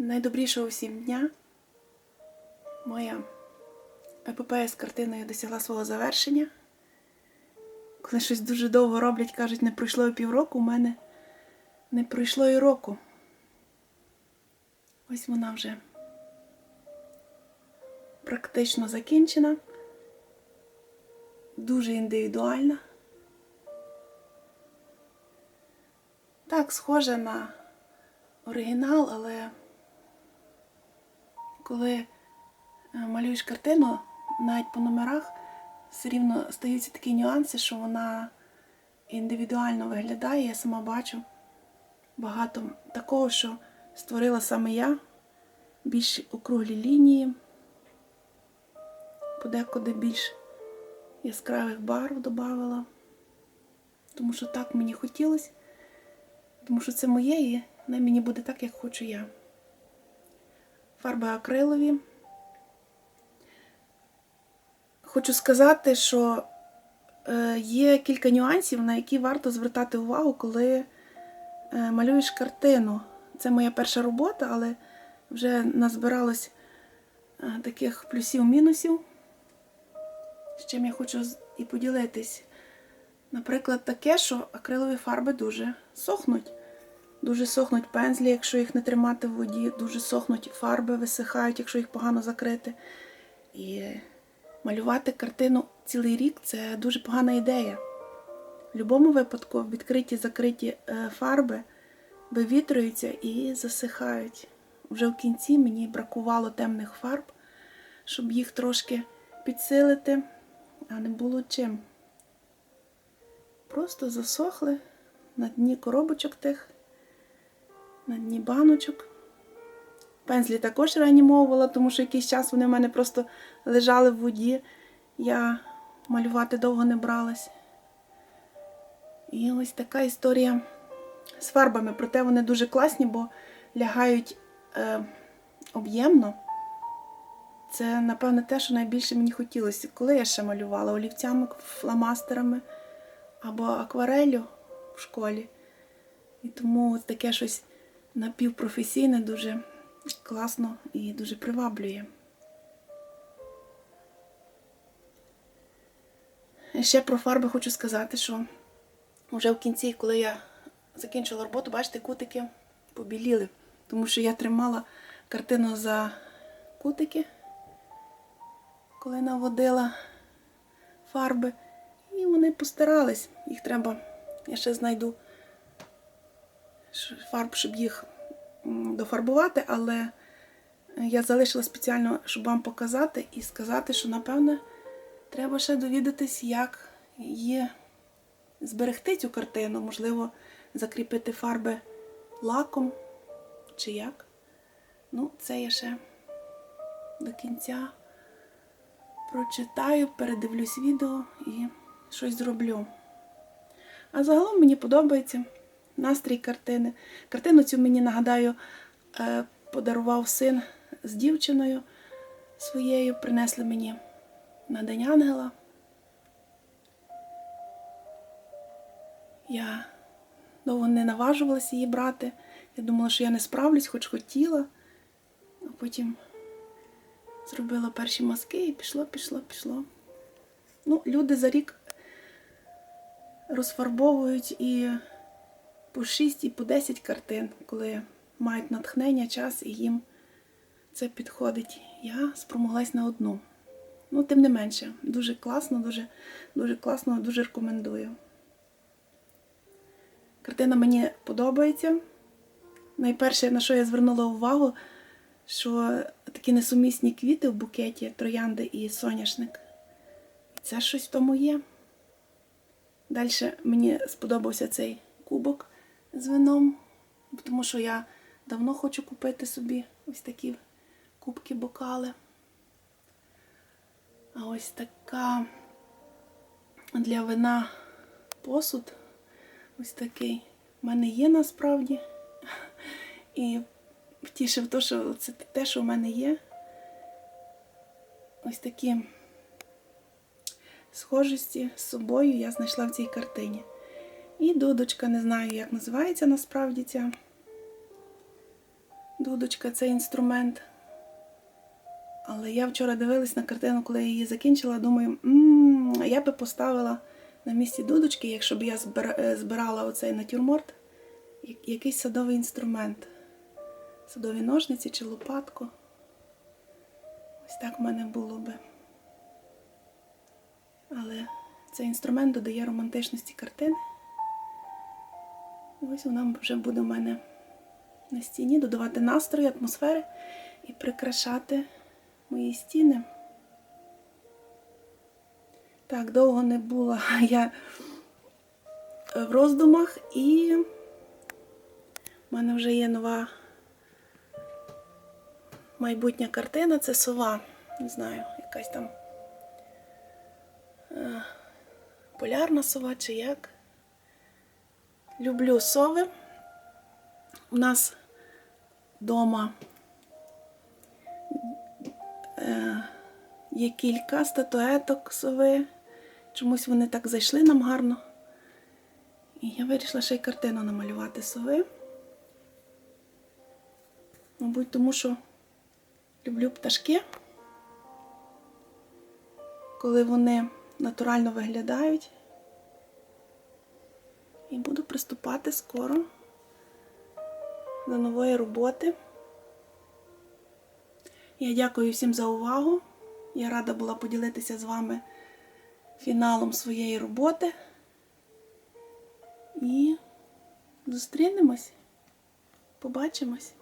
Найдобрішого всім дня. Моя епопея з картиною досягла свого завершення. Коли щось дуже довго роблять, кажуть, не пройшло і півроку, у мене не пройшло і року. Ось вона вже практично закінчена, дуже індивідуальна. Так, схожа на оригінал, але коли е, малюєш картину, навіть по номерах, все рівно стаються такі нюанси, що вона індивідуально виглядає. Я сама бачу багато такого, що створила саме я, більш округлі лінії, подекуди більш яскравих барв додавала, тому що так мені хотілося. Тому що це моє і мені буде так, як хочу я. Фарби акрилові. Хочу сказати, що е, є кілька нюансів, на які варто звертати увагу, коли е, малюєш картину. Це моя перша робота, але вже назбиралось е, таких плюсів-мінусів, з чим я хочу і поділитись. Наприклад, таке, що акрилові фарби дуже сохнуть. Дуже сохнуть пензлі, якщо їх не тримати в воді, дуже сохнуть фарби, висихають, якщо їх погано закрити. І малювати картину цілий рік це дуже погана ідея. В будь-якому випадку відкриті закриті е, фарби вивітрюються і засихають. Вже в кінці мені бракувало темних фарб, щоб їх трошки підсилити, а не було чим. Просто засохли на дні коробочок тих, на дні баночок. Пензлі також реанімовувала, тому що якийсь час вони в мене просто лежали в воді. Я малювати довго не бралась. І ось така історія з фарбами. Проте вони дуже класні, бо лягають е, об'ємно. Це, напевно, те, що найбільше мені хотілося. Коли я ще малювала олівцями, фломастерами або акварелью в школі. І тому таке щось напівпрофесійне дуже класно і дуже приваблює. Ще про фарби хочу сказати, що вже в кінці, коли я закінчила роботу, бачите, кутики побіліли, тому що я тримала картину за кутики, коли наводила фарби, і вони постарались. Їх треба, я ще знайду фарб, щоб їх дофарбувати, але я залишила спеціально, щоб вам показати і сказати, що, напевне, треба ще довідатись, як її зберегти цю картину, можливо, закріпити фарби лаком чи як. Ну, це я ще до кінця прочитаю, передивлюсь відео і щось зроблю. А загалом мені подобається настрій картини. Картину цю мені нагадаю, е, подарував син з дівчиною своєю, принесли мені на День Ангела. Я довго не наважувалася її брати. Я думала, що я не справлюсь, хоч хотіла. А потім зробила перші мазки і пішло, пішло, пішло. Ну, люди за рік розфарбовують і по 6, і по 10 картин, коли мають натхнення, час і їм це підходить. Я спромоглась на одну. Ну, тим не менше, дуже класно, дуже, дуже класно, дуже рекомендую. Картина мені подобається. Найперше, на що я звернула увагу, що такі несумісні квіти в букеті, троянди і соняшник. Це щось в тому є. Далі мені сподобався цей кубок з вином, тому що я давно хочу купити собі ось такі кубки бокали. А ось така для вина посуд. Ось такий. У мене є насправді. І втішив то, що це те, що в мене є. Ось такі схожості з собою я знайшла в цій картині. І дудочка, не знаю, як називається насправді ця. Дудочка це інструмент. Але я вчора дивилась на картину, коли я її закінчила, думаю, «М, я би поставила на місці дудочки, якщо б я е, збирала оцей натюрморт, якийсь садовий інструмент. Садові ножниці чи лопатку. Ось так в мене було би. Але цей інструмент додає романтичності картини. Ось вона вже буде в мене на стіні, додавати настрою, атмосфери і прикрашати мої стіни. Так, довго не була я в роздумах, і в мене вже є нова майбутня картина. Це сова. Не знаю, якась там е, полярна сова чи як. Люблю сови. У нас вдома е, є кілька статуеток сови. Чомусь вони так зайшли нам гарно. І я вирішила ще й картину намалювати сови. Мабуть, тому що люблю пташки, коли вони натурально виглядають. І буду приступати скоро до нової роботи. Я дякую всім за увагу. Я рада була поділитися з вами фіналом своєї роботи. І зустрінемось. Побачимось.